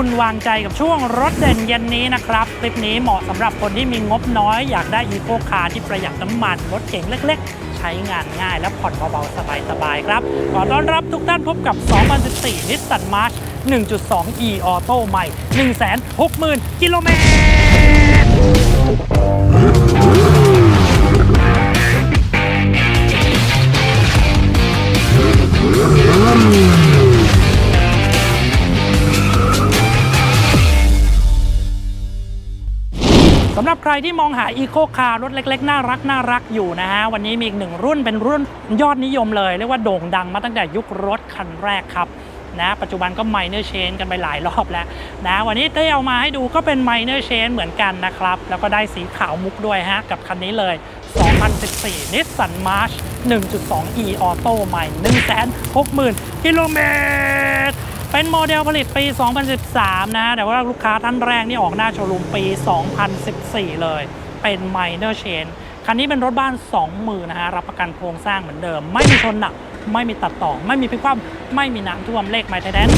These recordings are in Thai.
คุณวางใจกับช่วงรถเด่นเย็นนี้นะครับ คลิปนี้เหมาะสำหรับคนที่มีงบน้อย อยากได้อีโคคาร์ที่ประหยัดน้ำมัน รถเก๋งเล็ก ๆ ใช้งานง่ายและผ่อนเบาๆ สบายๆ ครับ ขอต้อนรับทุกท่านพบกับ 2014 Nissan March 1.2 e Auto ใหม่ 160,000 กิโลเมตร สำหรับใครที่มองหาอีโคคาร์รถเล็กๆ น่ารักน่ารักอยู่นะฮะ วันนี้มีอีกหนึ่งรุ่นเป็นรุ่นยอดนิยมเลย เรียกว่าโด่งดังมาตั้งแต่ยุครถคันแรกครับนะปัจจุบันก็ minor chain กันไปหลายรอบแล้วนะวันนี้ได้เอามาให้ดูก็เป็น minor chain เหมือนกันนะครับ แล้วก็ได้สีขาวมุกด้วยฮะ กับคันนี้เลย 2014 Nissan March 1.2 e Auto ใหม่ 160,000 กิโลเมตร เป็นโมเดลผลิตปี 2013 นะ แต่ว่าลูกค้าท่านแรกนี่ออกหน้าโชว์รูมปี 2014 เลย เป็น minor change คันนี้เป็นรถบ้าน2มือนะฮะ รับประกันโครงสร้างเหมือนเดิม ไม่มีชนหนัก ไม่มีตัดต่อ ไม่มีพิกคว่ำไม่มีน้ำท่วมเลขไมล์ไทยแดน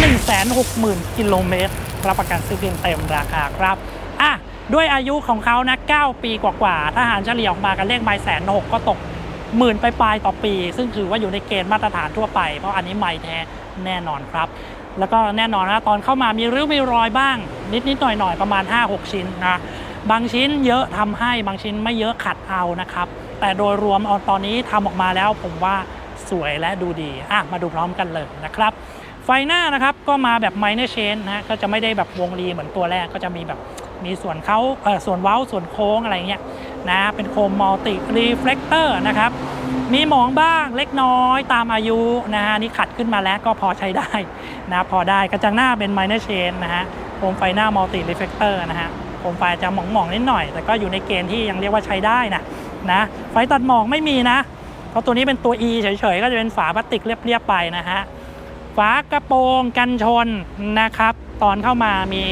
160,000 กิโลเมตร รับประกันซื้อเพียงเต็มราคาครับ อะ ด้วยอายุของเขานะ 9 ปีกว่าๆ ถ้าหารเฉลี่ยออกมากันเลขไมล์แสนหกก็ตกหมื่นปลายๆต่อปี ซึ่งถือว่าอยู่ในเกณฑ์มาตรฐานทั่วไป เพราะอันนี้ไม่แท้แน่นอนครับ แล้วก็แน่นอนนะตอนเข้ามามีริ้วมีรอยบ้าง นิดนิดหน่อยหน่อยประมาณ 5-6 ชิ้นนะบางชิ้นเยอะทำให้บางชิ้นไม่เยอะขัดเอานะครับ แต่โดยรวมตอนนี้ทำออกมาแล้วผมว่าสวยและดูดีอะมาดูพร้อมกันเลยนะครับ ไฟหน้านะครับก็มาแบบไมเนอร์เชนนะก็จะไม่ได้แบบวงรีเหมือนตัวแรกก็จะมีแบบ มีส่วนเขาเออส่วนเว้าส่วนโค้งอะไรเงี้ยนะเป็นโคมมัลติรีเฟล c เตอร์นะครับมีหมองบ้างเล็กน้อยตามอายุนะฮะนี่ขัดขึ้นมาแล้วก็พอใช้ได้นะพอได้กระจังหน้าเป็น minor change นะฮะโคมไฟหน้า multi reflector นะฮะโคมไฟจะหมองๆนิดหน่อย แต่ก็อยู่ในเกณฑ์ที่ยังเรียกว่าใช้ได้นะนะไฟตัดหมอกไม่มีนะ เพราะตัวนี้เป็นตัว E เฉยๆ ก็จะเป็นฝาพลาสติกเรียบๆไปนะฮะฝากระโปรงกันชนนะครับ ตอนเข้ามามี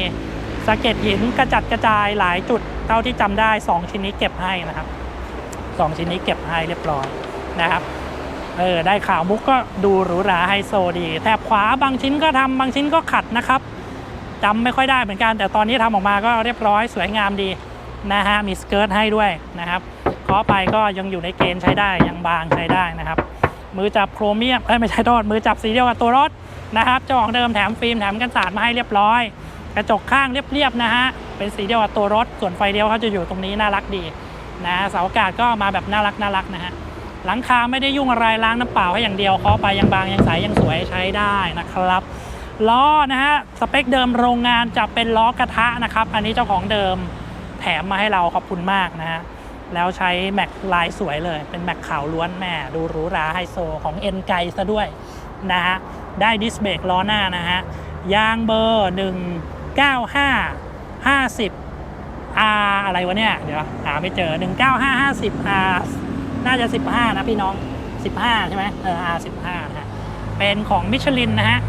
สะเก็ดหินกระจัดกระจายหลายจุดเท่าที่จำได้ 2 ชิ้นนี้เก็บให้นะครับ 2 ชิ้นนี้เก็บให้เรียบร้อยนะครับเออได้ข่าวมุกก็ดูหรูหราไฮโซดีแถบขวาบางชิ้นก็ทำบางชิ้นก็ขัดนะครับจำไม่ค่อยได้เหมือนกัน แต่ตอนนี้ทำออกมาก็เรียบร้อยสวยงามดีนะฮะมีสเกิร์ตให้ด้วยนะครับเคาะไปก็ยังอยู่ในเกณฑ์ใช้ได้ยังบางใช้ได้นะครับ มือจับโครเมียมเอ้ยไม่ใช่โทษมือจับสีเดียวกับตัวรถนะครับเจ้าของเดิมแถมฟิล์มแถมกันสาดมาให้เรียบร้อย กระจกข้างเรียบๆนะฮะ เป็นสีเดียวกับตัวรถ ส่วนไฟเดียวเขาจะอยู่ตรงนี้น่ารักดีนะเสาอากาศก็มาแบบน่ารักน่ารักนะฮะ หลังคาไม่ได้ยุ่งอะไรล้างน้ำเปล่าให้อย่างเดียวเคาะไปยังบางยังใสยังสวยใช้ได้นะครับล้อนะฮะสเปคเดิมโรงงานจะเป็นล้อกระทะนะครับ อันนี้เจ้าของเดิมแถมมาให้เราขอบคุณมากนะฮะแล้วใช้แม็กลายสวยเลย เป็นแม็กขาวล้วนแม่ดูหรูหราไฮโซของเอ็นไกซะด้วยนะฮะได้ดิสเบรกล้อหน้านะฮะยางเบอร์ 195 50 R อะไรวะเนี่ย เดี๋ยวหาไม่เจอ 195 50 R น่าจะ 15 นะพี่น้อง 15 ใช่ไหมเออ R 15 นะฮะ เป็นของมิชลินนะฮะ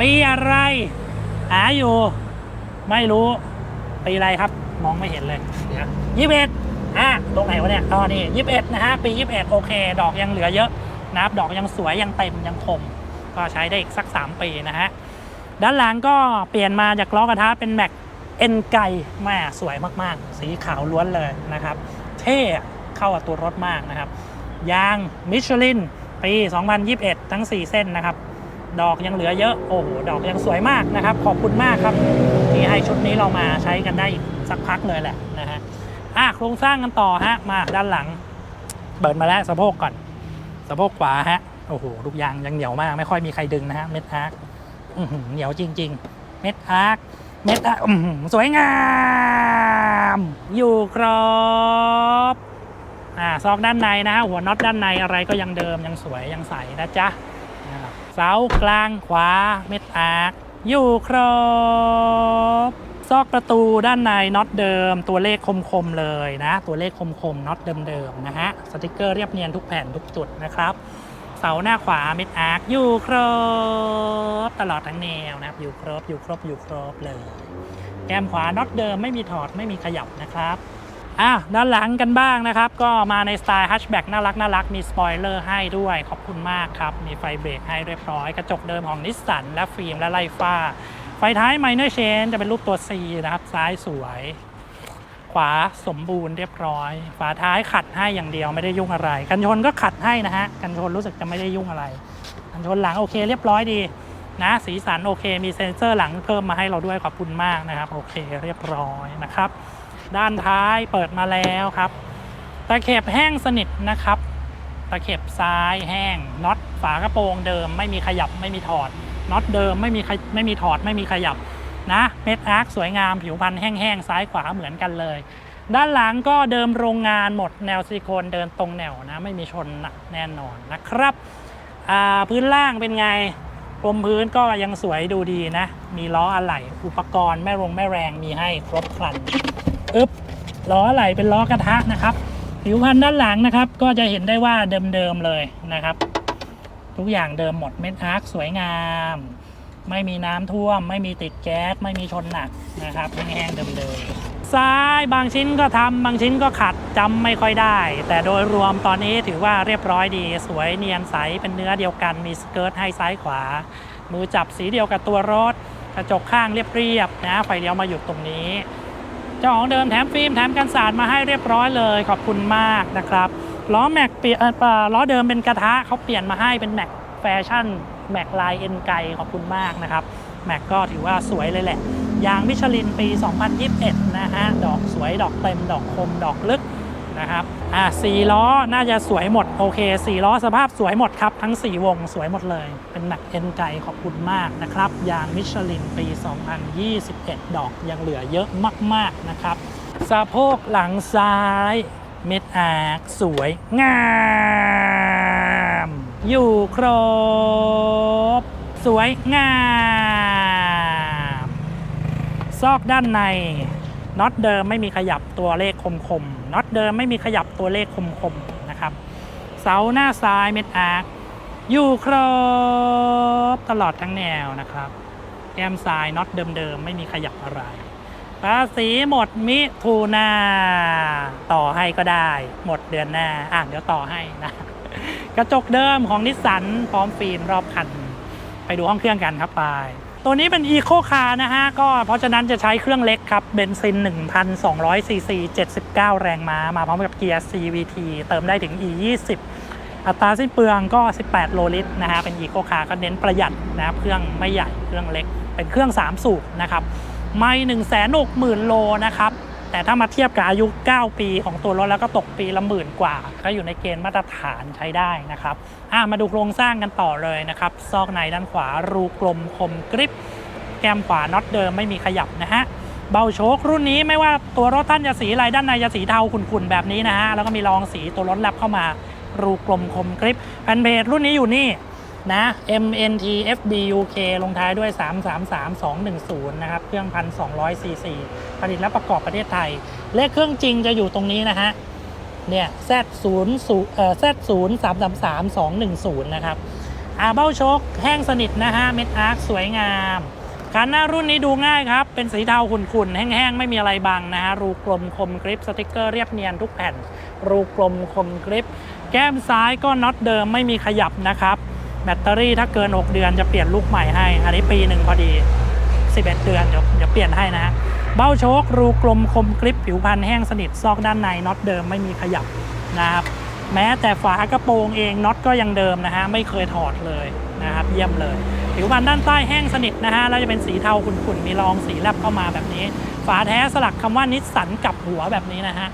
ปีอะไร หาอยู่ ไม่รู้ ปีอะไรครับ มองไม่เห็นเลย เดี๋ยวยี่สิบเอ็ดอะตรงไหนวะเนี่ยอ๋อนี่ยี่สิบเอ็ดนะฮะ ปียี่สิบเอ็ดโอเค ดอกยังเหลือเยอะนะครับ ดอกยังสวยยังเต็มยังคม ก็ใช้ได้อีกสัก 3 ปีนะฮะ ด้านหลังก็เปลี่ยนมาจากล้อกระทะเป็นแม็กเอ็นไกแม่สวยมากๆ สีขาวล้วนเลยนะครับ เท่เข้ากับตัวรถมากนะครับ ยางมิชลินปี 2021 ทั้ง 4 เส้นนะครับ ดอกยังเหลือเยอะ โอ้โห ดอกยังสวยมากนะครับ ขอบคุณมากครับ ที่ให้ชุดนี้เรามาใช้กันได้อีกสักพักเลยแหละนะฮะอะโครงสร้างกันต่อฮะ มาด้านหลัง เปิดมาแล้วสะโพกก่อน สะโพกขวาฮะ โอ้โห ลูกยางยังเหนียวมาก ไม่ค่อยมีใครดึงนะฮะ เม็ดอาร์ อื้อหือเหนียวจริง ๆ เม็ดอาร์คเม็ดอาร์คอื้อหือสวยงาม อยู่ครบอ่าซอกด้านในนะฮะหัวน็อตด้านในอะไรก็ยังเดิมยังสวยยังใสนะจ๊ะนะครับเสากลางขวาเม็ดอาร์คอยู่ครบซอกประตูด้านในน็อตเดิม ตัวเลขคมๆเลยนะ ตัวเลขคมๆน็อตเดิมๆนะฮะสติกเกอร์เรียบเนียนทุกแผ่นทุกจุดนะครับ เสาหน้าขวาเม็ดอาร์คอยู่ครบ ตลอดทั้งแนวนะครับ อยู่ครบอยู่ครบอยู่ครบเลย แก้มขวาน็อตเดิมไม่มีถอดไม่มีขยับนะครับอะด้านหลังกันบ้างนะครับ ก็มาในสไตล์ฮัชแบ็กน่ารักน่ารักมีสปอยเลอร์ให้ด้วย ขอบคุณมากครับ มีไฟเบรกให้เรียบร้อย กระจกเดิมของนิสสันและฟิล์มและไลฟ้า ไฟท้าย minor change จะเป็นรูปตัว C นะครับ ซ้ายสวย ขวาสมบูรณ์เรียบร้อย ฝาท้ายขัดให้อย่างเดียวไม่ได้ยุ่งอะไร กันชนก็ขัดให้นะฮะ กันชนรู้สึกจะไม่ได้ยุ่งอะไร กันชนหลังโอเคเรียบร้อยดีนะ สีสันโอเค มีเซ็นเซอร์หลังเพิ่มมาให้เราด้วยขอบคุณมากนะครับ โอเคเรียบร้อยนะครับ ด้านท้ายเปิดมาแล้วครับ ตะเข็บแห้งสนิทนะครับ ตะเข็บซ้ายแห้ง น็อตฝากระโปรงเดิม ไม่มีขยับไม่มีถอด น็อตเดิมไม่มีไม่มีถอดไม่มีขยับ นะเม็ดอาร์คสวยงามผิวพันธุ์แห้งๆซ้ายขวาเหมือนกันเลย ด้านหลังก็เดิมโรงงานหมดแนวซิลิโคนเดินตรงแนวนะไม่มีชนแน่นอนนะครับพื้นล่างเป็นไงพรมพื้นก็ยังสวยดูดีนะ มีล้ออะไหล่อุปกรณ์แม่รงแม่แรงมีให้ครบครันอึ๊บล้ออะไหล่เป็นล้อกระทะนะครับ ผิวพันธุ์ด้านหลังนะครับ ก็จะเห็นได้ว่าเดิมๆเลยนะครับ ทุกอย่างเดิมหมดเม็ดอาร์คสวยงาม ไม่มีน้ำท่วม ไม่มีติดแก๊สไม่มีชนหนักนะครับแห้งๆเดิมๆซ้ายบางชิ้นก็ทำบางชิ้นก็ขัดจำไม่ค่อยได้ แต่โดยรวมตอนนี้ถือว่าเรียบร้อยดี สวยเนียนใสเป็นเนื้อเดียวกัน มีสเกิร์ตให้ซ้ายขวา มือจับสีเดียวกับตัวรถ กระจกข้างเรียบๆนะไฟเลี้ยวมาหยุดตรงนี้เจ้าของเดิมแถมฟิล์มแถมกันสาดมาให้เรียบร้อยเลย ขอบคุณมากนะครับล้อแม็กเปลี่ยนเอ่อเอ่อล้อเดิมเป็นกระทะเขาเปลี่ยนมาให้เป็นแม็กแฟชั่น แม็กลายเอ็นไกขอบคุณมากนะครับแม็กก็ถือว่าสวยเลยแหละ ยางมิชลินปี 2021 นะฮะ ดอกสวยดอกเต็ม ดอกคม ดอกลึกนะครับ อะสี่ล้อน่าจะสวยหมด โอเคสี่ล้อสภาพสวยหมดครับ ทั้ง 4 วงสวยหมดเลย เป็นแม็กเอ็นไกขอบคุณมากนะครับ ยางมิชลินปี 2021 ดอกยังเหลือเยอะมาก ๆ นะครับ สะโพกหลังซ้าย เม็ดอาร์สวยงาม อยู่ครบ สวยงาม ซอกด้านในน็อตเดิมไม่มีขยับตัวเลขคมๆน็อตเดิมไม่มีขยับตัวเลขคมๆนะครับ เสาหน้าซ้ายเม็ดอาร์คอยู่ครบ ตลอดทั้งแนวนะครับแกมซ้ายน็อตเดิมๆไม่มีขยับอะไรภาษีหมดมิถุนาต่อให้ก็ได้ หมดเดือนหน้าอะเดี๋ยวต่อให้นะ กระจกเดิมของนิสสันพร้อมฟิล์มรอบคัน ไปดูห้องเครื่องกันครับไป ตัวนี้เป็น Eco Car นะฮะ ก็เพราะฉะนั้นจะใช้เครื่องเล็กครับ เบนซิน 1,200ซีซี79 แรงม้า มาพร้อมกับเกียร์ CVT เติมได้ถึง E20 อัตราสิ้นเปลืองก็ 18 โลลิตรนะฮะ เป็น Eco Car ก็เน้นประหยัดนะครับเครื่องไม่ใหญ่เครื่องเล็ก เป็นเครื่อง 3 สูบนะครับ ไม่ 1 6 0 0 0 0 โลนะครับ แต่ถ้ามาเทียบกับอายุ 9 ปีของตัวรถแล้วก็ตกปีละหมื่นกว่า ก็อยู่ในเกณฑ์มาตรฐานใช้ได้นะครับอะมาดูโครงสร้างกันต่อเลยนะครับ ซอกในด้านขวารูกลมคมกริบแก้มขวาน็อตเดิมไม่มีขยับนะฮะเบาโชครุ่นนี้ไม่ว่าตัวรถท่านจะสีอะไรด้านในจะสีเทาขุ่นๆแบบนี้นะฮะแล้วก็มีรองสีตัวรถแลบเข้ามารูกลมคมกริบแผ่นเพจรุ่นนี้อยู่นี่ นะ MNT FBUK ลงท้ายด้วย 333210 นะครับ เครื่อง 1,200ซีซีผลิตและประกอบประเทศไทย เลขเครื่องจริงจะอยู่ตรงนี้นะฮะ เนี่ย Z0 เอ่อ Z0 333210 นะครับอาเบ้าชคแห้งสนิทนะฮะ เม็ดอาร์คสวยงามคันหน้ารุ่นนี้ดูง่ายครับ เป็นสีเทาขุ่นๆ แห้งๆ ไม่มีอะไรบังนะฮะ รูกลมคมกริปสติกเกอร์เรียบเนียนทุกแผ่น รูกลมคมกริป แก้มซ้ายก็น็อตเดิมไม่มีขยับนะครับ แบตเตอรี่ถ้าเกิน 6 เดือนจะเปลี่ยนลูกใหม่ให้ อันนี้ปีหนึ่งพอดี 11 เดือนเดี๋ยวเดี๋ยวเปลี่ยนให้นะฮะเบ้าโชครูกลมคมกริปผิวพันธ์แห้งสนิทซอกด้านในน็อตเดิมไม่มีขยับนะครับแม้แต่ฝากระโปรงเองน็อตก็ยังเดิมนะฮะไม่เคยถอดเลยนะครับเยี่ยมเลย ผิวพันธ์ด้านใต้แห้งสนิทนะฮะแล้วจะเป็นสีเทาขุ่นๆมีรองสีแลบเข้ามาแบบนี้ ฝาแท้สลักคำว่านิสสันกับหัวแบบนี้นะฮะ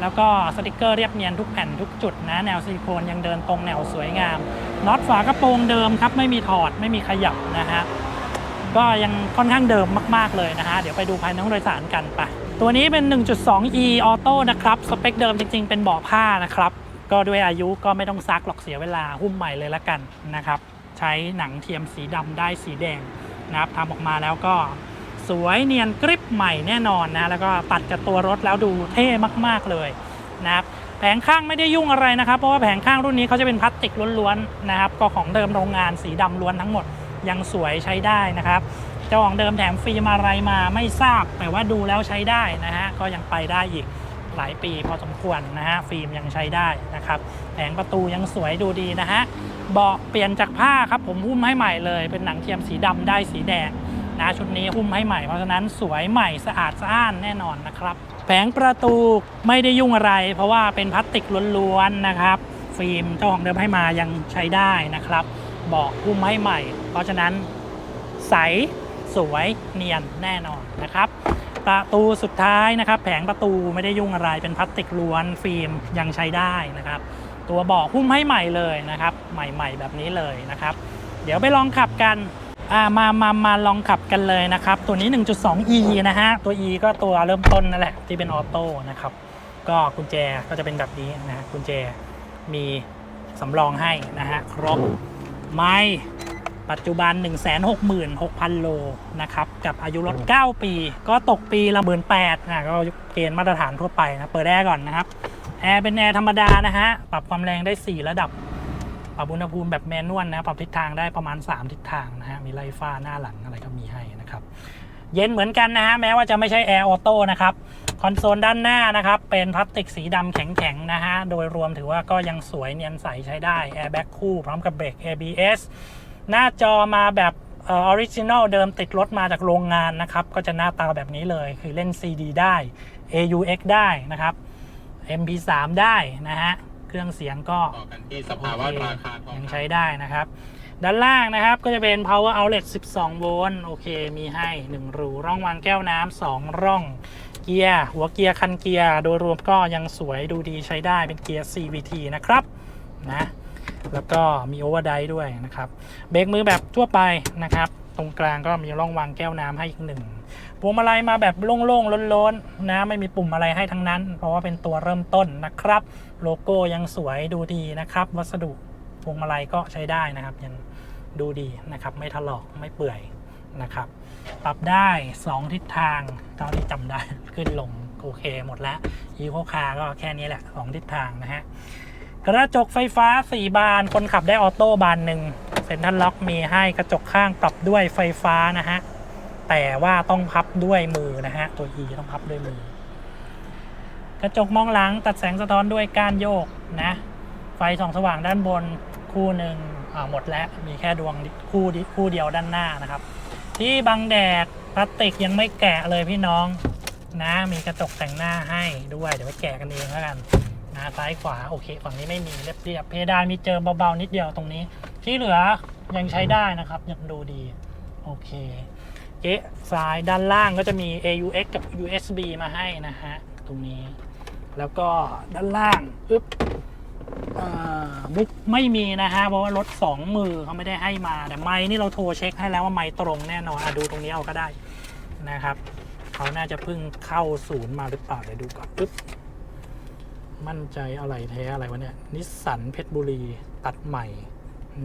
แล้วก็สติกเกอร์เรียบเนียนทุกแผ่นทุกจุดนะ แนวซิลิโคนยังเดินตรงแนวสวยงามน็อตฝากระโปรงเดิมครับ ไม่มีถอดไม่มีขยับนะฮะก็ยังค่อนข้างเดิมมากๆเลยนะฮะ เดี๋ยวไปดูภายในห้องโดยสารกันไป ตัวนี้เป็น 1.2e ออโต้นะครับ สเปคเดิมจริง ๆ เป็นเบาะผ้านะครับ ก็ด้วยอายุก็ไม่ต้องซักหรอกเสียเวลาหุ้มใหม่เลยละกันนะครับ ใช้หนังเทียมสีดำได้สีแดงนะครับทำออกมาแล้วก็ สวยเนียนกริบใหม่แน่นอนนะแล้วก็ตัดกับตัวรถแล้วดูเท่มากๆเลยนะครับแผงข้างไม่ได้ยุ่งอะไรนะครับเพราะว่าแผงข้างรุ่นนี้เขาจะเป็นพลาสติกล้วนๆนะครับก็ของเดิมโรงงานสีดำล้วนทั้งหมดยังสวยใช้ได้นะครับเจ้าของเดิมแถมฟิล์มอะไรมาไม่ทราบ แต่ว่าดูแล้วใช้ได้นะฮะก็ยังไปได้อีกหลายปีพอสมควรนะฮะฟิล์มยังใช้ได้นะครับแผงประตูยังสวยดูดีนะฮะเบาะเปลี่ยนจากผ้าครับผมหุ้มให้ใหม่เลย เป็นหนังเทียมสีดำได้สีแดง นะชุดนี้หุ้มให้ใหม่เพราะฉะนั้นสวยใหม่สะอาดสะอ้านแน่นอนนะครับ แผงประตูไม่ได้ยุ่งอะไร เพราะว่าเป็นพลาสติกล้วนๆนะครับฟิล์มเจ้าของเดิมให้มายังใช้ได้นะครับบอกหุ้มให้ใหม่ เพราะฉะนั้นใสสวยเนียนแน่นอนนะครับประตูสุดท้ายนะครับแผงประตูไม่ได้ยุ่งอะไรเป็นพลาสติกล้วนฟิล์มยังใช้ได้นะครับ ตัวเบอกหุ้มให้ใหม่เลยนะครับ ใหม่ ๆ แบบนี้เลยนะครับ เดี๋ยวไปลองขับกัน อ่ามามามาลองขับกันเลยนะครับ ตัวนี้ 1.2e นะฮะ ตัว e ก็ตัวเริ่มต้นนั่นแหละ ที่เป็นออโต้นะครับ ก็กุญแจก็จะเป็นแบบนี้นะฮะกุญแจมีสำรองให้นะฮะ ครบไม่ปัจจุบัน 166,000 โลนะครับ กับอายุรถ 9 ปี ก็ตกปีละ 18,000นะก็เกณฑ์มาตรฐานทั่วไปนะ เปิดแอร์ก่อนนะครับ แอร์เป็นแอร์ธรรมดานะฮะ ปรับความแรงได้ 4 ระดับ ปรับอุณหภูมิแบบแมนนวลนะปรับทิศทางได้ประมาณ 3 ทิศทางนะฮะมีไล่ฟ้าหน้าหลังอะไรก็มีให้นะครับ เย็นเหมือนกันนะฮะแม้ว่าจะไม่ใช่แอร์ออโต้นะครับคอนโซลด้านหน้านะครับเป็นพลาสติกสีดำแข็งๆนะฮะโดยรวมถือว่าก็ยังสวยเนียนใสใช้ได้แอร์แบ็กคู่พร้อมกับเบรก ABS หน้าจอมาแบบออริจินอลเดิมติดรถมาจากโรงงานนะครับ ก็จะหน้าตาแบบนี้เลยคือเล่น CD ได้ AUX ได้นะครับ MP3 ได้นะฮะ เครื่องเสียงก็ต่อกันที่สภาวะราคาทองยังคำใช้ได้นะครับ ด้านล่างนะครับก็จะเป็น power outlet 12 โวลต์โอเค มีให้ 1 รูร่องวางแก้วน้ำ2ร่องเกียร์หัวเกียร์คันเกียร์โดยรวมก็ยังสวยดูดีใช้ได้เป็นเกียร์ CVT นะครับนะแล้วก็มีโอเวอร์ไดด้วยนะครับ เบรกมือแบบทั่วไปนะครับ ตรงกลางก็มีร่องวางแก้วน้ำให้อีกหนึ่ง พวงมาลัยมาแบบโล่งๆล้นๆนะไม่มีปุ่มอะไรให้ทั้งนั้น เพราะว่าเป็นตัวเริ่มต้นนะครับ โลโก้ยังสวยดูดีนะครับ วัสดุพวงมาลัยก็ใช้ได้นะครับ ยังดูดีนะครับ ไม่ถลอกไม่เปื่อยนะครับ ปรับได้ 2 ทิศทางเท่าที่จำได้ขึ้นลงโอเคหมดแล้วอีโคคาก็แค่นี้แหละ 2 ทิศทางนะฮะกระจกไฟฟ้า 4 บาน คนขับได้ออโต้บานหนึ่งเซ็นทรัลล็อกมีให้กระจกข้างปรับด้วยไฟฟ้านะฮะ แต่ว่าต้องพับด้วยมือนะฮะ ตัว E ต้องพับด้วยมือ กระจกมองหลังตัดแสงสะท้อนด้วยก้านโยกนะ ไฟส่องสว่างด้านบนคู่หนึ่งหมดแล้วมีแค่ดวงคู่คู่เดียวด้านหน้านะครับ ที่บังแดดพลาสติกยังไม่แกะเลยพี่น้องนะมีกระจกแต่งหน้าให้ด้วยเดี๋ยวไปแกะกันเองแล้วกันนะซ้ายขวาโอเคฝั่งนี้ไม่มีเรียบๆเพดานมีเจอเบาๆนิดเดียวตรงนี้ ที่เหลือยังใช้ได้นะครับยังดูดีโอเค เก๊ะซ้ายด้านล่างก็จะมี AUX กับ USB มาให้นะฮะ ตรงนี้ แล้วก็ด้านล่างอึ๊บอ่ามุกไม่มีนะฮะ เพราะว่ารถสองมือเขาไม่ได้ให้มา แต่ไม้นี่เราโทรเช็คให้แล้วว่าไม้ตรงแน่นอนอดูตรงนี้เอาก็ได้นะครับเขาน่าจะเพิ่งเข้าศูนย์มาหรือเปล่าเดี๋ยวดูก่อนปึ๊บมั่นใจอะไรแท้อะไรวะเนี่ยนิสสันเพชรบุรีตัดใหม่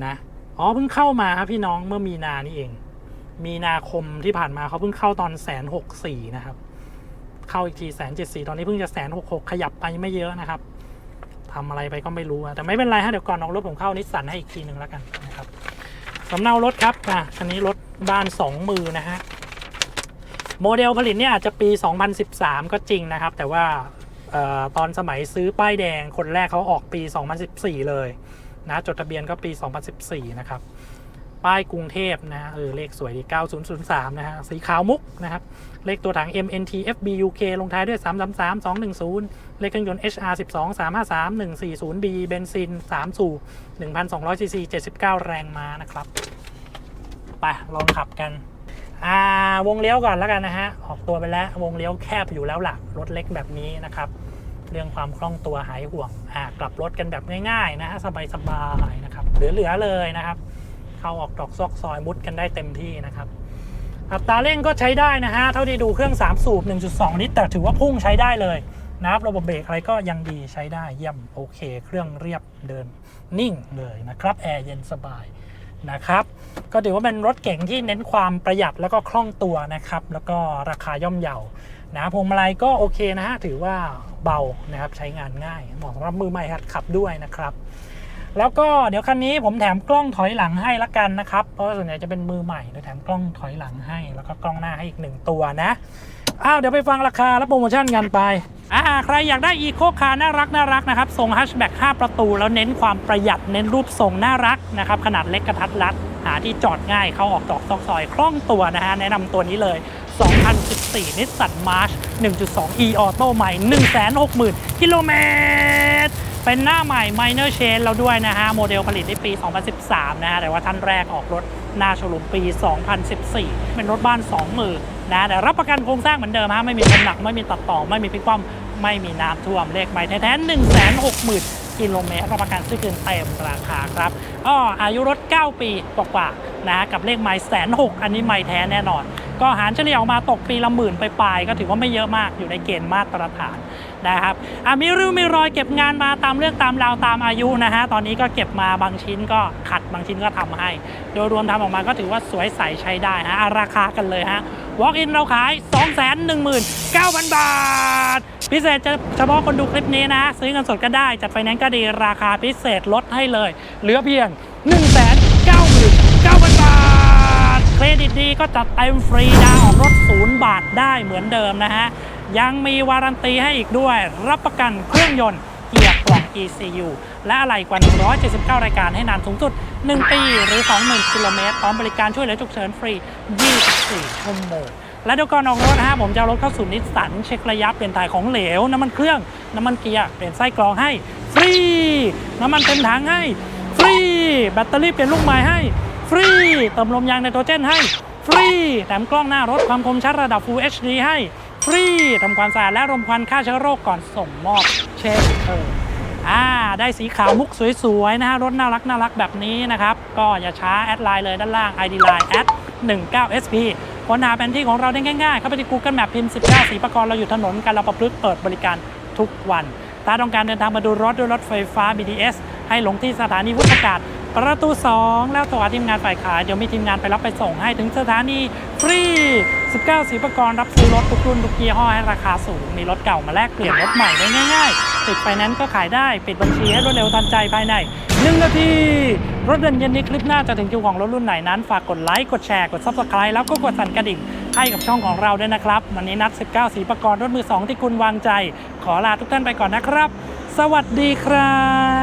นะอ๋อเพิ่งเข้ามาครับพี่น้องเมื่อมีนานี่เอง มีนาคมที่ผ่านมาเขาเพิ่งเข้าตอนแสนหกสี่นะครับ เข้าอีกทีแสนเจ็ดสี่ตอนนี้เพิ่งจะแสนหกหกขยับไปไม่เยอะนะครับทำอะไรไปก็ไม่รู้แต่ไม่เป็นไรฮะเดี๋ยวก่อนออกรถผมเข้านิสสันให้อีกทีหนึ่งแล้วกันนะครับสำเนารถครับอะคันนี้รถบ้านสองมือนะฮะโมเดลผลิตเนี่ยอาจจะปี 2013 ก็จริงนะครับ แต่ว่าออตอนสมัยซื้อป้ายแดงคนแรกเขาออกปี 2014 เลยนะจดทะเบียนก็ปี 2014 นะครับ ป้ายกรุงเทพนะเออเลขสวยดี 9003 นะฮะ สีขาวมุกนะครับ เลขตัวถัง MNT FBUK ลงท้ายด้วย 333 210 เลขเครื่องยนต์ HR 12 353 140B เบนซิน 3 สูบ1,200ซีซี79 แรงม้านะครับ ไป ลองขับกัน อ่าวงเลี้ยวก่อนแล้วกันนะฮะ ออกตัวไปแล้ว วงเลี้ยวแคบอยู่แล้วล่ะรถเล็กแบบนี้นะครับ เรื่องความคล่องตัวหายห่วง อ่ากลับรถกันแบบง่ายๆนะฮะสบายๆนะครับ เหลือๆเลยนะครับ เข้าออกตอกซอกซอยมุดกันได้เต็มที่นะครับอัตราเร่งก็ใช้ได้นะฮะ เท่าที่ดูเครื่อง 3 สูบ 1.2 ลิตร แต่ถือว่าพุ่งใช้ได้เลยนะครับ ระบบเบรกอะไรก็ยังดีใช้ได้เยี่ยมโอเค เครื่องเรียบเดินนิ่งเลยนะครับ แอร์เย็นสบายนะครับ ก็ถือว่าเป็นรถเก๋งที่เน้นความประหยัดแล้วก็คล่องตัวนะครับ แล้วก็ราคาย่อมเยานะพวงมาลัยก็โอเคนะฮะ ถือว่าเบานะครับ ใช้งานง่ายเหมาะสำหรับมือใหม่หัดขับด้วยนะครับ แล้วก็เดี๋ยวคันนี้ผมแถมกล้องถอยหลังให้ละกันนะครับ เพราะส่วนใหญ่จะเป็นมือใหม่เดี๋ยวแถมกล้องถอยหลังให้ แล้วก็กล้องหน้าให้อีกหนึ่งตัวนะอ้าวเดี๋ยวไปฟังราคาและโปรโมชั่นกันไปอ่าใครอยากได้อีโคคาร์น่ารักน่ารักนะครับทรงฮัชแบ็ก5ประตู แล้วเน้นความประหยัดเน้นรูปทรงน่ารักนะครับขนาดเล็กกระทัดรัด หาที่จอดง่ายเข้าออกตอกซอกซอยคล่องตัวนะฮะแนะนำตัวนี้เลย 2014นิสสันมาร์ช1.2 e auto ใหม่ 160,000 กิโลเมตร เป็นหน้าใหม่ minor change แล้วด้วยนะฮะ โมเดลผลิตในปี 2013 นะฮะ แต่ว่าท่านแรกออกรถหน้าโชว์รูมปี 2014 เป็นรถบ้าน 2 มือนะ แต่รับประกันโครงสร้างเหมือนเดิมฮะ ไม่มีคนหนัก ไม่มีตัดต่อ ไม่มีพลิกคว่ำไม่มีน้ำท่วม เลขใหม่แท้ๆ160,000 กิโลเมตร รับประกันซื้อคืนเต็มราคาครับอ้ออายุรถ 9 ปีกว่าๆนะฮะกับเลขไมล์แสนหกอันนี้ไม่แท้แน่นอน ก็หารเฉลี่ยออกมาตกปีละหมื่นไปปลายก็ถือว่าไม่เยอะมากอยู่ในเกณฑ์มาตรฐานนะครับอะมีริ้วมีรอยเก็บงานมาตามเรื่องตามราวตามอายุนะฮะตอนนี้ก็เก็บมาบางชิ้นก็ขัดบางชิ้นก็ทำให้ โดยรวมทำออกมาก็ถือว่าสวยใสใช้ได้ฮะราคากันเลยฮะ Walk in เราขาย 219,000 บาท พิเศษจะเฉพาะคนดูคลิปนี้นะ ซื้อเงินสดก็ได้ จัดไฟแนนซ์ก็ดีราคาพิเศษลดให้เลย เหลือเพียง199,000 รดิตดีก็จัดเต็มฟรีดาวออกรถ0บาทได้เหมือนเดิมนะฮะ ยังมีวารันตีให้อีกด้วย รับประกันเครื่องยนต์เกียร์กล่อง ECU และอะไรกว่า 179 รายการให้นานสูงสุด 1 ปีหรือ 20,000กิโลเมตรพร้อมบริการช่วยเหลือฉุกเฉินฟรี 24 ชั่วโมงและเดี๋ยวก่อนออกรถนะฮะผมจะรถเข้าสู่นิสสันเช็คระยะเปลี่ยนถ่ายของเหลว น้ำมันเครื่อง น้ำมันเกียร์เปลี่ยนไส้กรองให้ ฟรี น้ำมันเต็มถังให้ ฟรี แบตเตอรี่เปลี่ยนลูกใหม่ให้ ฟรีเติมลมยางไนโตรเจนให้ ฟรีแถมกล้องหน้ารถความคมชัดระดับ Full HD ให้ ฟรีทำความสะอาดและรมควันฆ่าเชื้อโรคก่อนส่งมอบ เช่นเคยอ่าได้สีขาวมุกสวยๆนะฮะรถน่ารักน่ารักแบบนี้นะครับ ก็อย่าช้าแอดไลน์เลยด้านล่าง ID Line แอด 19SP ค้นหาแผนที่ของเราได้ง่ายๆ เข้าไปที่ Google Map พิมพ์ 19 สีประกรเราอยู่ถนนการเราประพฤกษ์เปิดบริการทุกวัน ถ้าต้องการเดินทางมาดูรถด้วยรถไฟฟ้า BTS ให้ลงที่สถานีวุฒากาศ ประตู 2 แล้วโทรหาทีมงานฝ่ายขายเดี๋ยวมีทีมงานไปรับไปส่งให้ถึงสถานีฟรี 19สีประกรรับซื้อรถทุกรุ่นทุกยี่ห้อให้ราคาสูง มีรถเก่ามาแลกเปลี่ยนรถใหม่ได้ง่าย ๆ ติดไฟแนนซ์ก็ขายได้ ปิดบัญชีให้รวดเร็วทันใจภายใน1นาที รถเดินเย็นนี้คลิปหน้าจะถึงคิวของรถรุ่นไหนนั้น ฝากกดไลค์กดแชร์กด Subscribe แล้วก็กดสั่นกระดิ่งให้กับช่องของเราด้วยนะครับ วันนี้นัด 19 สีประกรรถมือ 2 ที่คุณวางใจ ขอลาทุกท่านไปก่อนนะครับ สวัสดีครับ